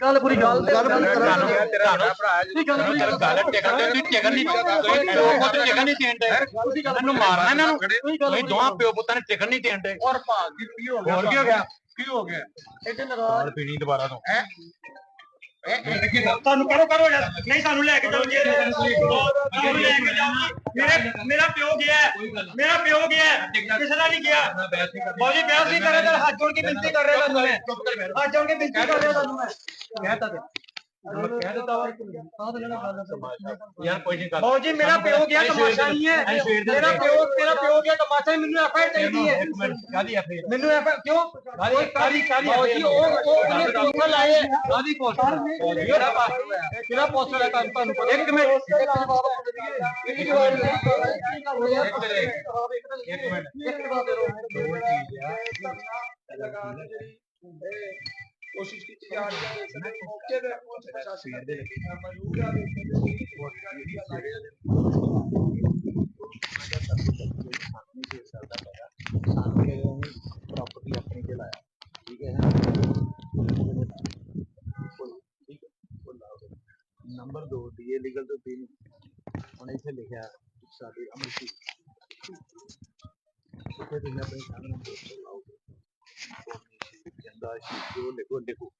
ਗੱਲ ਪੂਰੀ ਗੱਲ ਤੇ ਗੱਲ ਪੂਰੀ ਕਰਾਂ ਕਰਾਂਗੇ। ਤੇਰਾ ਭਰਾ ਜੀ ਗੱਲ ਪੂਰੀ ਗੱਲ। ਟਿਕਣ ਤੇ ਟਿਕਣ ਨਹੀਂ ਤੁਸੀਂ ਪਿਓ ਪੁੱਤ ਟਿਕਣ ਨਹੀਂ ਦੇਂਦੇ ਇਹਨੂੰ ਮਾਰਨਾ ਇਹਨਾਂ ਨੂੰ। ਤੁਸੀਂ ਦੋਵਾਂ ਪਿਓ ਪੁੱਤਾਂ ਨੇ ਟਿਕਣ ਨਹੀਂ ਦੇਂਦੇ ਔਰ ਭਾਗ ਕੀ ਹੋ ਗਿਆ ਹੋਰ ਕੀ ਹੋ ਗਿਆ? ਕੀ ਹੋ ਗਿਆ? ਇਹਦੇ ਨਾਰਾਜ਼। ਪੀਣੀ ਦੁਬਾਰਾ ਤੋਂ। ਤੁਹਾਨੂੰ ਕਰੋ ਕਰੋ ਯਾਰ। ਨਹੀਂ ਸਾਨੂੰ ਲੈ ਕੇ ਜਾਓ ਜੀ। ਸਾਨੂੰ ਲੈ ਕੇ ਜਾਓ। ਮੇਰੇ ਮੇਰਾ ਪਿਓ ਗਿਆ। ਮੇਰਾ ਪਿਓ ਗਿਆ। ਕਿਸੇ ਦਾ ਨਹੀਂ ਗਿਆ। ਬਾਜੀ ਬਿਆਸ ਨਹੀਂ ਕਰ ਰਿਹਾ। ਤਾਂ ਹੱਥ ਜੋੜ ਕੇ ਬੇਨਤੀ ਕਰ ਰਿਹਾ ਤੁਹਾਨੂੰ ਮੈਂ। ਹੱਥ ਜੋੜ ਕੇ ਬੇਨਤੀ ਕਰ ਰਿਹਾ ਤੁਹਾਨੂੰ ਮੈਂ। ਕਹਿਤਾ ਤੇ ਕਹਿ ਦਿੱਤਾ ਵਾ ਸਾਹ ਤੇ ਲੈਣਾ ਗੱਲ ਯਾਰ ਕੋਈ ਨਹੀਂ ਗੱਲ ਬਾਜੀ ਮੇਰਾ ਪਿਓ ਗਿਆ ਤਮਾਸ਼ਾ ਨਹੀਂ ਹੈ ਮੇਰਾ ਪਿਓ ਤੇਰਾ ਪਿਓ ਗਿਆ ਤਮਾਸ਼ਾ ਨਹੀਂ, ਮੈਨੂੰ ਐਫਆਈਆਰ ਚਾਹੀਦੀ ਹੈ ਇੱਕ ਮਿੰਟ ਕਾਦੀ ਆਪੇ ਮੈਨੂੰ ਐਫਆਈਆਰ ਕਿਉਂ ਕਾਦੀ ਕਾਦੀ ਕਾਦੀ ਬਾਜੀ ਉਹ ਉਹ ਉਹਨੇ ਪੋਸਟਰ ਲਾਏ ਹੈ। ਕਾਦੀ ਪੋਸਟਰ ਕਿਹੜਾ ਪੋਸਟਰ ਕਿਹੜਾ ਪੋਸਟਰ ਹੈ ਤੁਹਾਨੂੰ ਤੁਹਾਨੂੰ ਪਤਾ ਇੱਕ ਮਿੰਟ ਇੱਕ ਮਿੰਟ ਇੱਕ ਬਾਤ ਦੇ ਕੋਸ਼ਿਸ਼ ਕੀਤੀ ਜਾ ਰਹੀ ਹੈ ਇਸ ਮੌਕੇ ਤੇ ਪਹੁੰਚ ਪ੍ਰਸ਼ਾਸਨ ਦੇ ਮੌਜੂਦ ਆ ਪ੍ਰਾਪਰਟੀ ਆਪਣੀ ਤੇ ਲਾਇਆ ਠੀਕ ਹੈ ਨੰਬਰ 2 ਡੀਏ ਲੀਗਲ ਤੋਂ ਬਿਨ ਹੁਣ ਇੱਥੇ ਲਿਖਿਆ ਸਾਡੇ ਅਮਰਜੀਤ ਇੱਥੇ ਤੁਸੀਂ ਆਪਣੇ ਸਾਹਮਣੇ ਦੋਸਤ ਲਾਓਗੇ ਕਹਿੰਦਾ ਸੀ ਜੋ ਲਿਖੋ ਲਿਖੋ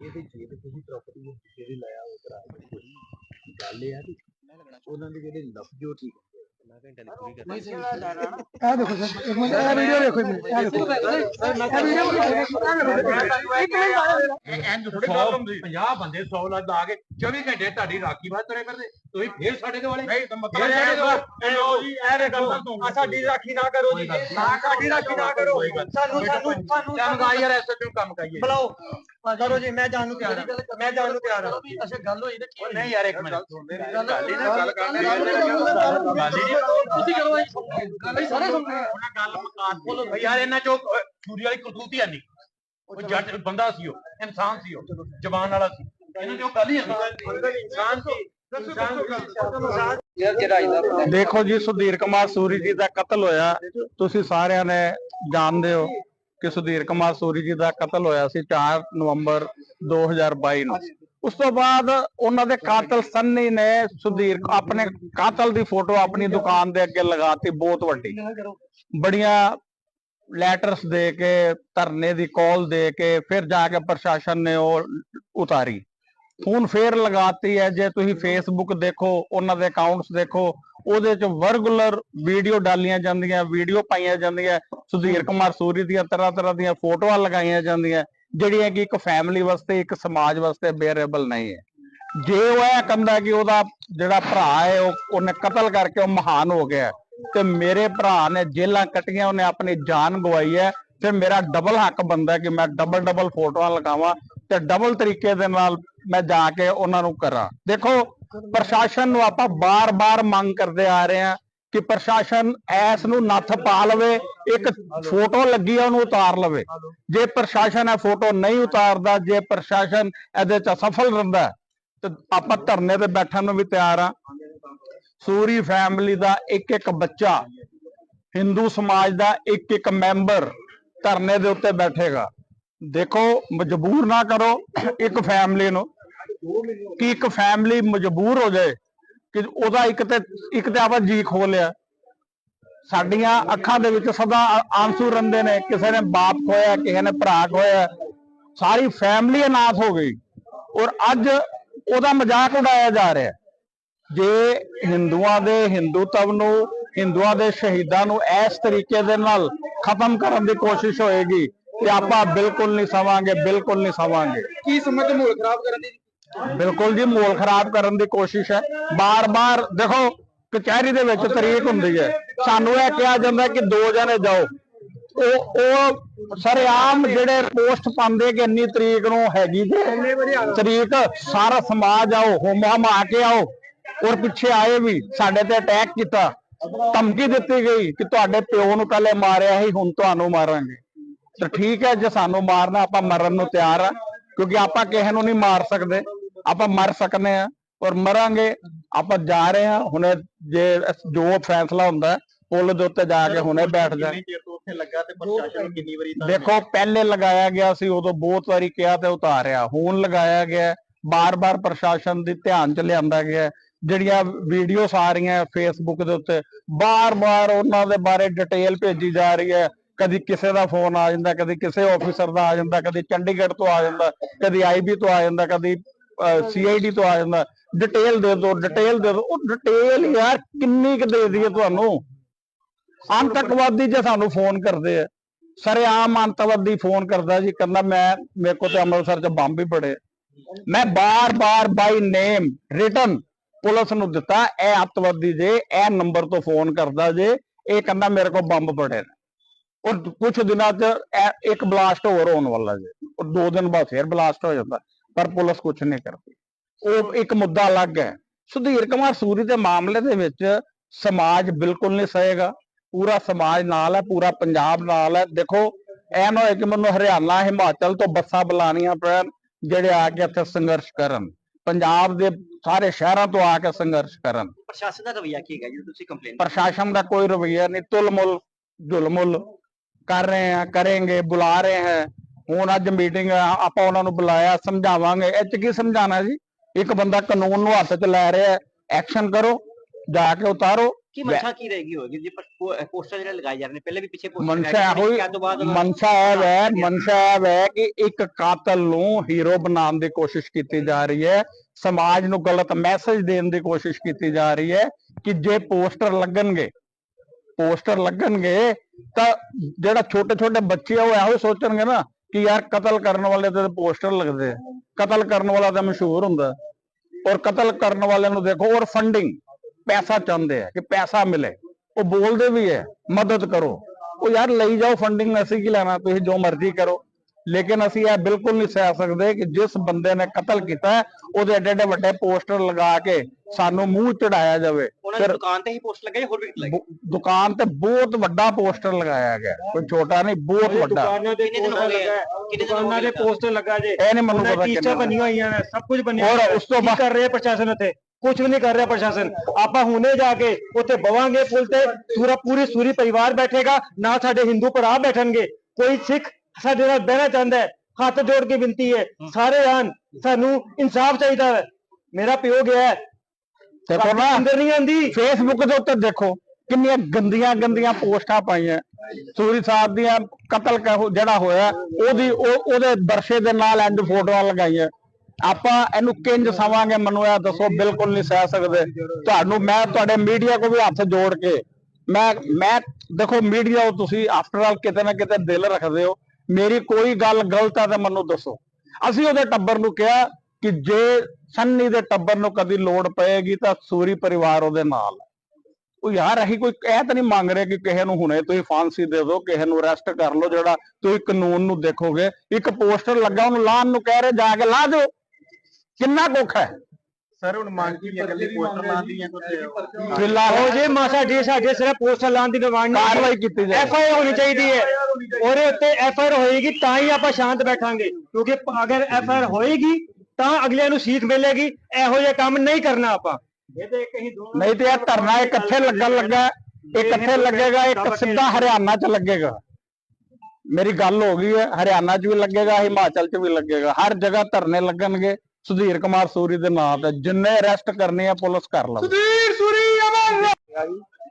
ਇਹਦੇ ਜੇ ਤੇ ਤੁਸੀਂ ਪ੍ਰਾਪਰਟੀ ਜਿਹੜੀ ਲਾਇਆ ਉਹ ਕਰਾ ਗੱਲ ਇਹ ਆ ਕਿ ਉਹਨਾਂ ਦੇ ਜਿਹੜੇ ਲਫ਼ਜ਼ ਉਹ ਠੀਕ ਆ। ਇਹ ਦੇਖੋ ਸਰ ਇੱਕ ਮਿੰਟ ਇਹ ਵੀਡੀਓ ਦੇਖੋ ਇੱਕ ਮਿੰਟ ਇਹ ਦੇਖੋ ਇਹ ਵੀਡੀਓ ਸੌ 50 ਬੰਦੇ 100 ਲੱਗ ਲਾ ਕੇ 24 ਘੰਟੇ ਤੁਹਾਡੀ ਰਾਖੀ ਬਾਅਦ ਤੁਰੇ ਫਿਰਦੇ ਤੁਸੀਂ ਫੇਰ ਸਾਡੇ ਦੇ ਵਾਲੇ ਨਹੀਂ ਤਾਂ ਫੇਰ ਸਾਡੇ ਦੇ ਵਾਲੇ ਐ ਲਓ ਜੀ ਐ ਦੇਖੋ ਆ ਸਾਡੀ ਰਾਖੀ ਨਾ ਕਰੋ ਜੀ ਨਾ ਸਾਡੀ ਰਾਖੀ ਨਾ ਕਰੋ ਸਾਨੂੰ ਸਾਨੂੰ ਸਾਨੂੰ ਚੱਲ ਗਾ ਯਾਰ ਐਸਾ ਕਿਉਂ ਕੰਮ ਕਰੀਏ ਬੁਲਾਓ ਕਰੋ ਜੀ ਮੈਂ ਜਾਣ ਨੂੰ ਤਿਆਰ ਹਾਂ ਮੈਂ ਜਾਣ ਨੂੰ ਤਿਆਰ ਹਾਂ ਅੱਛਾ ਗੱਲ ਹੋਈ ਤੇ ਕੀ ਉਹ ਨਹੀਂ ਯਾਰ ਇੱਕ ਮਿੰਟ ਗੱਲ ਹੀ ਨਾ ਗੱਲ ਕਰਨੀ ਤੁਸੀਂ ਕਰੋ ਗੱਲ ਸਾਰੇ ਸੁਣਦੇ ਆ ਉਹਨਾਂ ਗੱਲ ਮਕਾਨ ਬੋਲੋ ਯਾਰ ਇਹਨਾਂ ਚੋਂ ਅਹ, ਸੂਰੀ ਵਾਲੀ ਕਰਤੂਤੀ ਨਹੀਂ ਉਹ ਜੱਟ ਬੰਦਾ ਸੀ ਉਹ ਇਨਸਾਨ ਸੀ ਉਹ ਜ਼ਬਾਨ ਵਾਲਾ ਸੀ ਇਹਨਾਂ ਦੀ ਉਹ ਗੱਲ ਹੀ ਨਹੀਂ ਇਨਸਾਨ ਸੀ। ਦੇਖੋ ਜੀ ਸੁਧੀਰ ਕੁਮਾਰ ਸੂਰੀ ਜੀ ਦਾ ਕਤਲ ਹੋਇਆ। ਤੁਸੀਂ ਸਾਰਿਆਂ ਨੇ ਜਾਣਦੇ ਹੋ ਕਿ ਸੁਧੀਰ ਕੁਮਾਰ ਸੂਰੀ ਜੀ ਦਾ ਕਤਲ ਹੋਇਆ ਸੀ 4 ਨਵੰਬਰ 2022 ਨੂੰ। ਉਸ ਤੋਂ ਬਾਅਦ ਉਹਨਾਂ ਦੇ ਕਾਤਲ ਸੰਨੀ ਨੇ ਸੁਧੀਰ ਆਪਣੇ ਕਾਤਲ ਦੀ ਫੋਟੋ ਆਪਣੀ ਦੁਕਾਨ ਦੇ ਅੱਗੇ ਲਗਾਤੀ ਬਹੁਤ ਵੱਡੀ। ਬੜੀਆਂ ਲੈਟਰਸ ਦੇ ਕੇ ਧਰਨੇ ਦੀ ਕਾਲ ਦੇ ਕੇ ਫਿਰ ਜਾ ਕੇ ਪ੍ਰਸ਼ਾਸਨ ਨੇ ਉਹ ਉਤਾਰੀ। ਹੁਣ ਫੇਰ ਲਗਾਤੀ ਹੈ, ਜੇ ਤੁਸੀਂ ਫੇਸਬੁੱਕ ਦੇਖੋ, ਉਹਨਾਂ ਦੇ ਅਕਾਊਂਟਸ ਦੇਖੋ, ਉਹਦੇ ਚ ਵਰਗੂਲਰ ਵੀਡੀਓ ਡਾਲੀਆਂ ਜਾਂਦੀਆਂ ਵੀਡੀਓ ਪਾਈਆਂ ਜਾਂਦੀਆਂ, ਸੁਧੀਰ ਕੁਮਾਰ ਸੂਰੀ ਦੀਆਂ ਤਰ੍ਹਾਂ ਤਰ੍ਹਾਂ ਦੀਆਂ ਫੋਟੋਆਂ ਲਗਾਈਆਂ ਜਾਂਦੀਆਂ, ਜਿਹੜੀਆਂ ਕਿ ਇੱਕ ਫੈਮਿਲੀ ਵਾਸਤੇ, ਇੱਕ ਸਮਾਜ ਵਾਸਤੇ ਬੇਅਰੇਬਲ ਨਹੀਂ ਹੈ। ਜੇ ਉਹ ਇਹ ਕਹਿੰਦਾ ਕਿ ਉਹਦਾ ਜਿਹੜਾ ਭਰਾ ਹੈ, ਉਹ, ਉਹਨੇ ਕਤਲ ਕਰਕੇ ਉਹ ਮਹਾਨ ਹੋ ਗਿਆ ਤੇ ਮੇਰੇ ਭਰਾ ਨੇ ਜੇਲਾਂ ਕੱਟੀਆਂ, ਉਹਨੇ ਆਪਣੀ ਜਾਨ ਗਵਾਈ ਹੈ ਫਿਰ ਮੇਰਾ ਡਬਲ ਹੱਕ ਬੰਦਾ ਕਿ ਮੈਂ ਡਬਲ ਡਬਲ ਫੋਟੋਆਂ ਲਗਾਵਾਂ, ਤੇ ਡਬਲ ਤਰੀਕੇ ਦੇ ਨਾਲ ਮੈਂ ਜਾ ਕੇ ਉਹਨਾਂ ਨੂੰ ਕਰਾਂ। ਦੇਖੋ, ਪ੍ਰਸ਼ਾਸਨ ਨੂੰ ਆਪਾਂ ਬਾਰ-ਬਾਰ ਮੰਗ ਕਰਦੇ ਆ ਰਹੇ ਹਾਂ ਕਿ ਪ੍ਰਸ਼ਾਸਨ ਐਸ ਨੂੰ ਨੱਥ ਪਾ ਲਵੇ, ਇੱਕ ਫੋਟੋ ਲੱਗੀ ਆ ਉਹਨੂੰ ਉਤਾਰ ਲਵੇ। ਜੇ ਪ੍ਰਸ਼ਾਸਨ ਇਹ ਫੋਟੋ ਨਹੀਂ ਉਤਾਰਦਾ, ਜੇ ਪ੍ਰਸ਼ਾਸਨ ਇਹਦੇ ਚ ਅਸਫਲ ਰਹਿੰਦਾ ਤੇ ਆਪਾਂ ਧਰਨੇ ਤੇ ਬੈਠਣ ਨੂੰ ਵੀ ਤਿਆਰ ਆ ਸੂਰੀ ਫੈਮਿਲੀ ਦਾ ਇੱਕ ਇੱਕ ਬੱਚਾ, ਹਿੰਦੂ ਸਮਾਜ ਦਾ ਇੱਕ ਇੱਕ ਮੈਂਬਰ ਧਰਨੇ ਦੇ ਉੱਤੇ ਬੈਠੇਗਾ। ਦੇਖੋ, ਮਜਬੂਰ ਨਾ ਕਰੋ ਇੱਕ ਫੈਮਿਲੀ ਨੂੰ ਕਿ ਇੱਕ ਫੈਮਿਲੀ ਮਜਬੂਰ ਹੋ ਜਾਏ ਕਿ ਉਹਦਾ ਇੱਕ ਤੇ ਇੱਕ ਤੇ ਆਪਾਂ ਜੀ ਖੋ ਲਿਆ। ਸਾਡੀਆਂ ਅੱਖਾਂ ਦੇ ਵਿੱਚ ਸਦਾ ਆਂਸੂ ਰਹਿੰਦੇ ਨੇ, ਕਿਸੇ ਨੇ ਬਾਪ ਖੋਇਆ ਕਿਸੇ ਨੇ ਭਰਾ ਖੋਇਆ ਸਾਰੀ ਫੈਮਿਲੀ ਅਨਾਥ ਹੋ ਗਈ। ਔਰ ਅੱਜ ਉਹਦਾ ਮਜ਼ਾਕ ਉਡਾਇਆ ਜਾ ਰਿਹਾ। ਜੇ ਹਿੰਦੂਆਂ ਦੇ ਹਿੰਦੂਤਵ ਨੂੰ, ਹਿੰਦੂਆਂ ਦੇ ਸ਼ਹੀਦਾਂ ਨੂੰ ਇਸ ਤਰੀਕੇ ਦੇ ਨਾਲ ਖਤਮ ਕਰਨ ਦੀ ਕੋਸ਼ਿਸ਼ ਹੋਏਗੀ ਤੇ ਆਪਾਂ ਬਿਲਕੁਲ ਨਹੀਂ ਸਵਾਂਗੇ ਬਿਲਕੁਲ ਨਹੀਂ ਸਵਾਂਗੇ। ਕੀ ਸਮਝ ਮਾਹੌਲ ਖਰਾਬ ਕਰਨ ਦੀ? ਬਿਲਕੁਲ ਜੀ ਮਾਹੌਲ ਖਰਾਬ ਕਰਨ ਦੀ ਕੋਸ਼ਿਸ਼ ਹੈ। ਬਾਰ-ਬਾਰ ਦੇਖੋ ਕਚਹਿਰੀ ਦੇ ਵਿੱਚ ਤਰੀਕ ਹੁੰਦੀ ਹੈ। ਸਾਨੂੰ ਇਹ ਕਿਹਾ ਜਾਂਦਾ ਕਿ ਦੋ ਜਣੇ ਜਾਓ। ਉਹ ਉਹ ਸਰੇਆਮ ਜਿਹੜੇ ਪੋਸਟ ਪਾਉਂਦੇ ਕਿ ਇੰਨੀ ਤਰੀਕ ਨੂੰ ਹੈਗੀ ਜੇ ਤਰੀਕ ਸਾਰਾ ਸਮਾਜ ਆਓ ਹੁਮ ਆ ਕੇ ਆਓ। ਔਰ ਪਿੱਛੇ ਆਏ ਵੀ ਸਾਡੇ ਤੇ ਅਟੈਕ ਕੀਤਾ। ਧਮਕੀ ਦਿੱਤੀ ਗਈ ਕਿ ਤੁਹਾਡੇ ਪਿਓ ਨੂੰ ਪਹਿਲੇ ਮਾਰਿਆ ਸੀ ਹੁਣ ਤੁਹਾਨੂੰ ਮਾਰਾਂਗੇ। ਤੇ ਠੀਕ ਹੈ ਜੇ ਸਾਨੂੰ ਮਾਰਨਾ ਆਪਾਂ ਮਰਨ ਨੂੰ ਤਿਆਰ ਆ ਕਿਉਂਕਿ ਆਪਾਂ ਕਿਸੇ ਨੂੰ ਨਹੀਂ ਮਾਰ ਸਕਦੇ। ਆਪਾਂ ਮਰ ਸਕਨੇ ਆ ਔਰ ਮਰਾਂਗੇ ਆਪਾਂ ਜਾ ਰਹੇ ਹਾਂ ਹੁਣੇ ਜੇ ਜੋ ਫੈਸਲਾ ਹੁੰਦਾ ਪੁੱਲ ਦੇ ਉੱਤੇ ਜਾ ਕੇ ਹੁਣੇ ਬੈਠ ਜਾ ਦੇਖੋ ਪਹਿਲੇ ਲਗਾਇਆ ਗਿਆ ਸੀ ਉਦੋਂ ਬਹੁਤ ਵਾਰੀ ਕਿਹਾ ਤੇ ਉਤਾਰਿਆ। ਹੁਣ ਲਗਾਇਆ ਗਿਆ ਬਾਰ-ਬਾਰ ਪ੍ਰਸ਼ਾਸਨ ਦੀ ਧਿਆਨ ਚ ਲਿਆਂਦਾ ਗਿਆ। ਜਿਹੜੀਆਂ ਵੀਡੀਓਸ ਆ ਰਹੀਆਂ ਫੇਸਬੁੱਕ ਦੇ ਉੱਤੇ ਬਾਰ-ਬਾਰ ਉਹਨਾਂ ਦੇ ਬਾਰੇ ਡਿਟੇਲ ਭੇਜੀ ਜਾ ਰਹੀ ਹੈ। ਕਦੀ ਕਿਸੇ ਦਾ ਫੋਨ ਆ ਜਾਂਦਾ, ਕਦੀ ਕਿਸੇ ਆਫੀਸਰ ਦਾ ਆ ਜਾਂਦਾ, ਕਦੀ ਚੰਡੀਗੜ੍ਹ ਤੋਂ ਆ ਜਾਂਦਾ, ਕਦੀ ਆਈਬੀ ਤੋਂ ਆ ਜਾਂਦਾ, ਕਦੀ ਸੀਆਈਡੀ ਤੋਂ ਆ ਜਾਂਦਾ। ਡਿਟੇਲ ਦੇ ਦਿਓ ਡਿਟੇਲ ਦੇ ਦਿਓ। ਉਹ ਡਿਟੇਲ ਯਾਰ ਕਿੰਨੀ ਕੁ ਦੇ ਦਈਏ ਤੁਹਾਨੂੰ? ਆਤੰਕਵਾਦੀ ਜੇ ਸਾਨੂੰ ਫੋਨ ਕਰਦੇ ਆ ਸਰੇਆਮ ਅੰਤਵਾਦੀ ਫੋਨ ਕਰਦਾ ਜੀ, ਕਹਿੰਦਾ ਮੈਂ, ਮੇਰੇ ਕੋਲ ਤੇ ਅੰਮ੍ਰਿਤਸਰ ਚ ਬੰਬ ਵੀ ਬੜੇ ਮੈਂ ਬਾਰ-ਬਾਰ ਬਾਈ ਨੇਮ ਰਿਟਨ ਪੁਲਿਸ ਨੂੰ ਦਿੱਤਾ, ਇਹ ਅੱਤਵਾਦੀ ਜੇ, ਇਹ ਨੰਬਰ ਤੋਂ ਫੋਨ ਕਰਦਾ ਜੇ, ਇਹ ਕਹਿੰਦਾ ਮੇਰੇ ਕੋਲ ਬੰਬ ਬੜੇ ਨੇ। ਔਰ ਕੁਝ ਦਿਨਾਂ ਚ ਇੱਕ ਬਲਾਸਟ ਹੋਰ ਹੋਣ ਵਾਲਾ ਜੇ। ਔਰ ਦੋ ਦਿਨ ਬਾਅਦ ਫੇਰ ਬਲਾਸਟ ਹੋ ਜਾਂਦਾ ਪਰ ਪੁਲਿਸ ਕੁਝ ਨਹੀਂ ਕਰਦੀ। ਉਹ ਇੱਕ ਮੁੱਦਾ ਅਲੱਗ ਹੈ। ਸੁਧੀਰ ਕੁਮਾਰ ਸੂਰੀ ਦੇ ਮਾਮਲੇ ਦੇ ਵਿੱਚ ਸਮਾਜ ਬਿਲਕੁਲ ਨਹੀਂ ਸਹੇਗਾ। ਪੂਰਾ ਸਮਾਜ ਨਾਲ ਹੈ ਪੂਰਾ ਪੰਜਾਬ ਨਾਲ ਹੈ। ਦੇਖੋ ਐ ਨਾ ਹੋਏ ਕਿ ਮੈਨੂੰ ਹਰਿਆਣਾ ਹਿਮਾਚਲ ਤੋਂ ਬੱਸਾਂ ਬੁਲਾਣੀਆਂ ਪੈਣ ਜਿਹੜੇ ਆ ਕੇ ਇੱਥੇ ਸੰਘਰਸ਼ ਕਰਨ। ਪੰਜਾਬ ਦੇ ਸਾਰੇ ਸ਼ਹਿਰਾਂ ਤੋਂ ਆ ਕੇ ਸੰਘਰਸ਼ ਕਰਨ। ਪ੍ਰਸ਼ਾਸਨ ਦਾ ਰਵਈਆ ਕੀ ਹੈਗਾ ਜੀ? ਤੁਸੀਂ ਕੰਪਲੇਨ ਪ੍ਰਸ਼ਾਸਨ ਦਾ ਕੋਈ ਰਵੱਈਆ ਨਹੀਂ। ਤੁਲਮੁਲ ਝੁਲਮੁਲ ਕਰ ਰਹੇ ਆ ਕरेंगे ਬੁਲਾ ਰਹੇ ਹੈ। ਹੁਣ ਅੱਜ ਮੀਟਿੰਗ ਆਪਾਂ ਉਹਨਾਂ ਨੂੰ ਬੁਲਾਇਆ ਸਮਝਾਵਾਂਗੇ। ਇਹ ਚ ਕੀ ਸਮਝਾਣਾ ਜੀ? ਇੱਕ ਬੰਦਾ ਕਾਨੂੰਨ ਨੂੰ ਹੱਥ 'ਚ ਲੈ ਰਿਹਾ ਐਕਸ਼ਨ ਕਰੋ ਜਾ ਕੇ ਉਤਾਰੋ। ਕੀ ਮਨਸ਼ਾ ਕੀ ਰਹੇਗੀ ਹੋਗੀ ਜੀ ਪੋਸਟਰ ਜਿਹੜੇ ਲਗਾਏ ਜਾ ਰਹੇ ਨੇ ਪਹਿਲੇ ਵੀ ਪਿੱਛੇ ਪੋਸਟਰ ਮਨਸ਼ਾ ਹੋਈ ਮਨਸ਼ਾ ਹੈ ਮਨਸ਼ਾ ਹੈ ਕਿ ਇੱਕ ਕਾਤਲ ਨੂੰ ਹੀਰੋ ਬਣਾਉਣ ਦੀ ਕੋਸ਼ਿਸ਼ ਕੀਤੀ ਜਾ ਰਹੀ ਹੈ। ਸਮਾਜ ਨੂੰ ਗਲਤ ਮੈਸੇਜ ਦੇਣ ਦੀ ਕੋਸ਼ਿਸ਼ ਕੀਤੀ ਜਾ ਰਹੀ ਹੈ ਕਿ ਜੇ ਪੋਸਟਰ ਲੱਗਣਗੇ ਪੋਸਟਰ ਲੱਗਣਗੇ, ਤਾਂ ਜਿਹੜਾ ਛੋਟੇ ਛੋਟੇ ਬੱਚੇ ਆ, ਉਹ ਇਹੋ ਸੋਚਣਗੇ ਨਾ ਕਿ ਯਾਰ ਕਤਲ ਕਰਨ ਵਾਲੇ ਤੇ ਪੋਸਟਰ ਲੱਗਦੇ ਆ। ਕਤਲ ਕਰਨ ਵਾਲਾ ਤਾਂ ਮਸ਼ਹੂਰ ਹੁੰਦਾ। ਔਰ ਕਤਲ ਕਰਨ ਵਾਲਿਆਂ ਨੂੰ ਦੇਖੋ, ਔਰ ਫੰਡਿੰਗ ਪੈਸਾ ਚਾਹੁੰਦੇ ਆ ਕਿ ਪੈਸਾ ਮਿਲੇ। ਉਹ ਬੋਲਦੇ ਵੀ ਹੈ ਮਦਦ ਕਰੋ। ਉਹ ਯਾਰ ਲਈ ਜਾਓ ਫੰਡਿੰਗ ਅਸੀਂ ਕੀ ਲੈਣਾ? ਤੁਸੀਂ ਜੋ ਮਰਜ਼ੀ ਕਰੋ। ਲੇਕਿਨ ਅਸੀਂ ਇਹ ਬਿਲਕੁਲ ਨਹੀਂ ਸਹਿ ਸਕਦੇ ਕਿ ਜਿਸ ਬੰਦੇ ਨੇ ਕਤਲ ਕੀਤਾ, ਉਹਦੇ ਏਡੇ ਏਡੇ ਵੱਡੇ ਪੋਸਟਰ ਲਗਾ ਕੇ ਸਾਨੂੰ ਮੂੰਹ ਚੜਾਇਆ ਜਾਵੇ। ਉਹਨਾਂ ਦੀ ਫਿਰ ਦੁਕਾਨ ਤੇ ਹੀ ਪੋਸਟ ਲੱਗੇ ਹੋਰ ਵੀ ਲੱਗੇ? ਬੁ- ਦੁਕਾਨ ਤੇ ਬਹੁਤ ਵੱਡਾ ਪੋਸਟਰ ਲਗਾਇਆ ਗਿਆ। ਕੋਈ ਛੋਟਾ ਨਹੀਂ ਬਹੁਤ ਵੱਡਾ। ਦੁਕਾਨਾਂ ਦੇ ਕਿੰਨੇ ਦਿਨ ਹੋ ਪੋਸਟਰ ਗਏ? ਲੱਗਾ ਕਿੰਨੇ ਦਿਨ ਹੋ ਦੁਕਾਨਾਂ ਗਏ ਦੇ ਪੋਸਟਰ? ਲੱਗਾ ਜੇ। ਇਹ ਨਹੀਂ ਮੈਨੂੰ ਉਹਨਾਂ ਪਤਾ ਟੀਚਰ ਕਿੰਨਾ ਬਣੀਆਂ ਹੋਈਆਂ ਨੇ ਸਭ ਕੁਝ ਬਣਿਆ ਔਰ ਹੋਇਆ ਹੈ। ਉਸ ਤੋਂ ਕੀ ਬਾਅਦ- ਕਰ ਰਿਹਾ ਪ੍ਰਸ਼ਾਸਨ ਉੱਥੇ? ਕੁਝ ਵੀ ਨਹੀਂ ਕਰ ਰਿਹਾ ਪ੍ਰਸ਼ਾਸਨ। ਆਪਾਂ ਹੁਣੇ ਜਾ ਕੇ ਉੱਥੇ ਬਵਾਂਗੇ ਪੁਲ ਤੇ। ਪੂਰਾ ਪੂਰੀ ਸੂਰੀ ਪਰਿਵਾਰ ਬੈਠੇਗਾ। ਨਾ ਸਾਡੇ ਹਿੰਦੂ ਭਰਾ ਬੈਠਣਗੇ। ਕੋਈ ਸਿੱਖ ਸਾਡੇ ਨਾਲ ਬਹਿਣਾ ਚਾਹੁੰਦਾ ਹੈ ਹੱਥ ਜੋੜ ਕੇ ਬੇਨਤੀ ਹੈ ਸਾਰੇ ਆਣ। ਸਾਨੂੰ ਇਨਸਾਫ ਚਾਹੀਦਾ ਹੈ। ਮੇਰਾ ਪਿਓ ਗਿਆ ਹੈ। ਦੇਖੋ ਨਾ ਅੰਦਰ ਨਹੀਂ ਆਂਦੀ। ਫੇਸਬੁੱਕ ਦੇ ਉੱਤੇ ਦੇਖੋ ਕਿੰਨੀਆਂ ਗੰਦੀਆਂ ਗੰਦੀਆਂ ਪੋਸਟਾਂ ਪਾਈਆਂ। ਸੂਰੀ ਸਾਹਿਬ ਦੀਆਂ ਕਤਲ ਜਿਹੜਾ ਹੋਇਆ ਉਹਦੀ ਉਹ ਉਹਦੇ ਵਰਸ਼ੇ ਦੇ ਨਾਲ ਇੰਜ ਫੋਟੋਆਂ ਲਗਾਈਆਂ। ਆਪਾਂ ਇਹਨੂੰ ਕਿੰਜ ਸਵਾਂਗੇ ਮੈਨੂੰ ਇਹ ਦੱਸੋ ਬਿਲਕੁਲ ਨਹੀਂ ਸਹਿ ਸਕਦੇ। ਤੁਹਾਨੂੰ ਮੈਂ ਤੁਹਾਡੇ ਮੀਡੀਆ ਕੋ ਵੀ ਹੱਥ ਜੋੜ ਕੇ ਮੈਂ ਮੈਂ ਦੇਖੋ ਮੀਡੀਆ ਉਹ ਤੁਸੀਂ ਆਫਟਰ ਆਲ ਕਿਤੇ ਨਾ ਕਿਤੇ ਦਿਲ ਰੱਖਦੇ ਹੋ। ਮੇਰੀ ਕੋਈ ਗੱਲ ਗਲਤ ਆ ਤਾਂ ਮੈਨੂੰ ਦੱਸੋ। ਅਸੀਂ ਉਹਦੇ ਟੱਬਰ ਨੂੰ ਕਿਹਾ ਕਿ ਜੇ ਸੰਨੀ ਦੇ ਟੱਬਰ ਨੂੰ ਕਦੀ ਲੋੜ ਪਏਗੀ ਤਾਂ ਸੂਰੀ ਪਰਿਵਾਰ ਉਹਦੇ ਨਾਲ ਹੈ। ਉਹ ਯਾਰ ਅਸੀਂ ਕੋਈ ਇਹ ਤਾਂ ਨਹੀਂ ਮੰਗ ਰਹੇ ਕਿ ਕਿਸੇ ਨੂੰ ਹੁਣੇ ਤੁਸੀਂ ਫਾਂਸੀ ਦੇ ਦਿਓ ਕਿਸੇ ਨੂੰ ਅਰੈਸਟ ਕਰ ਲਓ ਜਿਹੜਾ ਤੁਸੀਂ ਕਾਨੂੰਨ ਨੂੰ ਦੇਖੋਗੇ। ਇੱਕ ਪੋਸਟਰ ਲੱਗਾ ਉਹਨੂੰ ਲਾਣ ਨੂੰ ਕਹਿ ਰਹੇ ਜਾ ਕੇ ਲਾ ਦਿਓ। ਕਿੰਨਾ ਕੁੱਖ ਹੈ। ਸਰ ਹੁਣ ਮੰਗ ਕੀ ਹੈ? ਇਕੱਲੇ ਪੋਸਟਰ ਲਾਉਂਦੀ ਹੈ ਕੁਝ ਫਿਲਹਾਲ ਉਹ ਜੇ ਮਾਸਾ ਜੀ ਸਾਡੇ ਸਿਰ ਪੋਸਟਰ ਲਾਉਣ ਦੀ ਡਿਮਾਂਡ ਨਹੀਂ ਕਾਰਵਾਈ ਕੀਤੀ ਜਾਏ ਐਫ ਆਈ ਹੋਣੀ ਚਾਹੀਦੀ ਹੈ। ਉਹਦੇ ਉੱਤੇ ਐਫ ਆਈ ਹੋਏਗੀ ਤਾਂ ਹੀ ਆਪਾਂ ਸ਼ਾਂਤ ਬੈਠਾਂਗੇ। ਕਿਉਂਕਿ ਅਗਰ ਐਫ ਆਈ ਹੋਏਗੀ ਤਾਂ ਅਗਲਿਆਂ ਨੂੰ ਸੀਖ ਮਿਲੇਗੀ ਇਹੋ ਜਿਹੇ ਕੰਮ ਨਹੀਂ ਕਰਨਾ ਆਪਾਂ। ਇਹ ਤੇ ਕਹੀਂ ਦੋ ਨਹੀਂ ਤੇ ਇਹ ਧਰਨਾ ਇਕੱਠੇ ਲੱਗਣ ਲੱਗਾ ਇਕੱਠੇ ਲੱਗੇਗਾ ਇੱਕ ਸਿੱਧਾ ਹਰਿਆਣਾ 'ਚ ਲੱਗੇਗਾ। ਮੇਰੀ ਗੱਲ ਹੋ ਗਈ ਹੈ ਹਰਿਆਣਾ 'ਚ ਵੀ ਲੱਗੇਗਾ ਹਿਮਾਚਲ 'ਚ ਵੀ ਲੱਗੇਗਾ। ਹਰ ਜਗ੍ਹਾ ਧਰਨੇ ਲੱਗਣਗੇ। ਸੁਧੀਰ ਕੁਮਾਰ ਸੂਰੀ ਦੇ ਨਾਂ ਤੇ ਜਿੰਨੇ ਅਰੈਸਟ ਕਰਨੇ ਆ ਪੁਲਿਸ ਕਰ ਲਵੇ। ਸੁਧੀਰ ਸੂਰੀ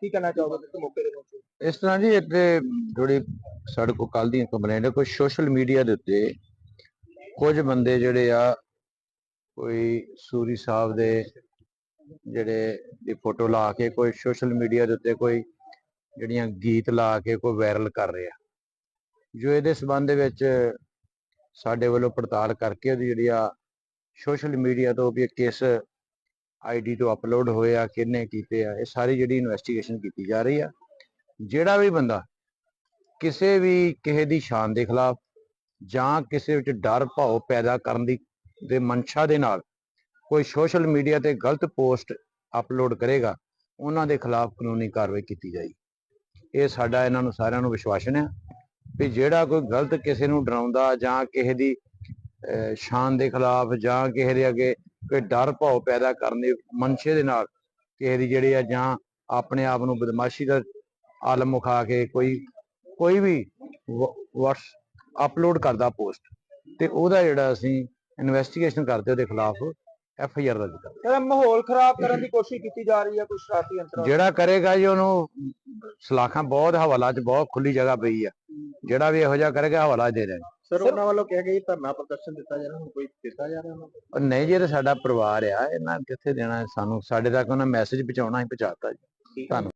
ਕੀ ਕਰਨਾ ਚਾਹੋਗੇ ਤੁਸੀਂ ਮੌਕੇ ਤੇ ਇਸ ਤਰ੍ਹਾਂ ਜੀ ਇੱਥੇ ਥੋੜੀ ਸਾਡੇ ਕੋਲ ਕੱਲ ਦੀ ਕੰਪਲੇਂਟ ਹੈ ਕੋਈ ਸੋਸ਼ਲ ਮੀਡੀਆ ਦੇ ਉੱਤੇ ਕੁਝ ਬੰਦੇ ਜਿਹੜੇ ਆ ਕੋਈ ਸੂਰੀ ਸਾਹਿਬ ਦੇ ਜਿਹੜੇ ਦੀ ਫੋਟੋ ਲਾ ਕੇ, ਕੋਈ ਸੋਸ਼ਲ ਮੀਡੀਆ ਦੇ ਉੱਤੇ ਕੋਈ ਜਿਹੜੀਆਂ ਗੀਤ ਲਾ ਕੇ ਕੋਈ ਵਾਇਰਲ ਕਰ ਰਿਹਾ। ਜੋ ਇਹਦੇ ਸਬੰਧ ਦੇ ਵਿੱਚ ਸਾਡੇ ਵੱਲੋਂ ਪੜਤਾਲ ਕਰਕੇ ਉਹਦੀ ਜਿਹੜੀ ਆ ਸੋਸ਼ਲ ਮੀਡੀਆ ਤੋਂ ਵੀ ਇਹ ਕਿਸ ਆਈਡੀ ਤੋਂ ਅਪਲੋਡ ਹੋਏ ਆ ਕਿਹਨੇ ਕੀਤੇ ਆ, ਇਹ ਸਾਰੀ ਜਿਹੜੀ ਇਨਵੈਸਟੀਗੇਸ਼ਨ ਕੀਤੀ ਜਾ ਰਹੀ ਆ। ਜਿਹੜਾ ਵੀ ਬੰਦਾ ਕਿਸੇ ਵੀ ਕਿਸੇ ਦੀ ਸ਼ਾਨ ਦੇ ਖਿਲਾਫ ਜਾਂ ਕਿਸੇ ਵਿੱਚ ਡਰ ਭਾਵ ਪੈਦਾ ਕਰਨ ਦੀ ਦੇ ਮਨਸ਼ਾ ਦੇ ਨਾਲ ਕੋਈ ਸੋਸ਼ਲ ਮੀਡੀਆ ਤੇ ਗਲਤ ਪੋਸਟ ਅਪਲੋਡ ਕਰੇਗਾ, ਉਹਨਾਂ ਦੇ ਖਿਲਾਫ ਕਾਨੂੰਨੀ ਕਾਰਵਾਈ ਕੀਤੀ ਜਾਏਗੀ। ਇਹ ਸਾਡਾ ਇਹਨਾਂ ਨੂੰ ਸਾਰਿਆਂ ਨੂੰ ਵਿਸ਼ਵਾਸਨ ਹੈ ਵੀ ਜਿਹੜਾ ਕੋਈ ਗਲਤ ਕਿਸੇ ਨੂੰ ਡਰਾਉਂਦਾ ਜਾਂ ਕਿਸੇ ਦੀ ਸ਼ਾਨ ਦੇ ਖਿਲਾਫ ਜਾਂ ਕਿਸੇ ਦੇ ਅੱਗੇ ਕੋਈ ਡਰ ਭਾਵ ਪੈਦਾ ਕਰਨ ਦੇ ਮਨਸ਼ੇ ਦੇ ਨਾਲ ਕਿਸੇ ਦੀ ਜਿਹੜੀ ਆ ਜਾਂ ਆਪਣੇ ਆਪ ਨੂੰ ਬਦਮਾਸ਼ੀ ਦਾ ਆਲਮ ਮੁਖਾ ਕੇ ਕੋਈ ਕੋਈ ਵੀ, ਵਟਸ ਅਪਲੋਡ ਕਰਦਾ ਪੋਸਟ, ਤੇ ਉਹਦਾ ਜਿਹੜਾ ਅਸੀਂ ਇਨਵੈਸਟੀਗੇਸ਼ਨ ਕਰਦੇ ਉਹਦੇ ਖਿਲਾਫ ਐਫ ਆਈ ਆਰ ਦਰਜ ਕਰਦੇ ਕਹਿੰਦਾ ਮਾਹੌਲ ਖਰਾਬ ਕਰਨ ਦੀ ਕੋਸ਼ਿਸ਼ ਕੀਤੀ ਜਾ ਰਹੀ ਹੈ ਕੋਈ ਸ਼ਰਾਰਤੀ ਅੰਤਰ। ਜਿਹੜਾ ਕਰੇਗਾ ਜੀ ਉਹਨੂੰ ਸਲਾਖਾਂ ਬਹੁਤ ਹਵਾਲਾ 'ਚ ਬਹੁਤ ਖੁੱਲੀ ਜਗ੍ਹਾ ਪਈ ਆ। ਜਿਹੜਾ ਵੀ ਇਹੋ ਜਿਹਾ ਕਰੇਗਾ ਹਵਾਲਾ ਦੇ ਦੇਣ। ਸਰ ਉਹਨਾਂ ਵੱਲੋਂ ਕਿਹਾ ਗਿਆ ਧਰਨਾ ਪ੍ਰਦਰਸ਼ਨ ਦਿੱਤਾ ਜਾ ਰਿਹਾ ਕੋਈ ਦਿੱਤਾ ਜਾ ਰਿਹਾ ਉਹਨਾਂ ਨੂੰ? ਨਹੀਂ ਜੀ ਇਹ ਤਾਂ ਸਾਡਾ ਪਰਿਵਾਰ ਆ ਇਹਨਾਂ ਕਿੱਥੇ ਦੇਣਾ ਸਾਨੂੰ? ਸਾਡੇ ਤੱਕ ਉਹਨਾਂ ਮੈਸੇਜ ਪਹੁੰਚਾਉਣਾ ਹੀ ਪਹੁੰਚਾਤਾ ਜੀ। ਧੰਨਵਾਦ।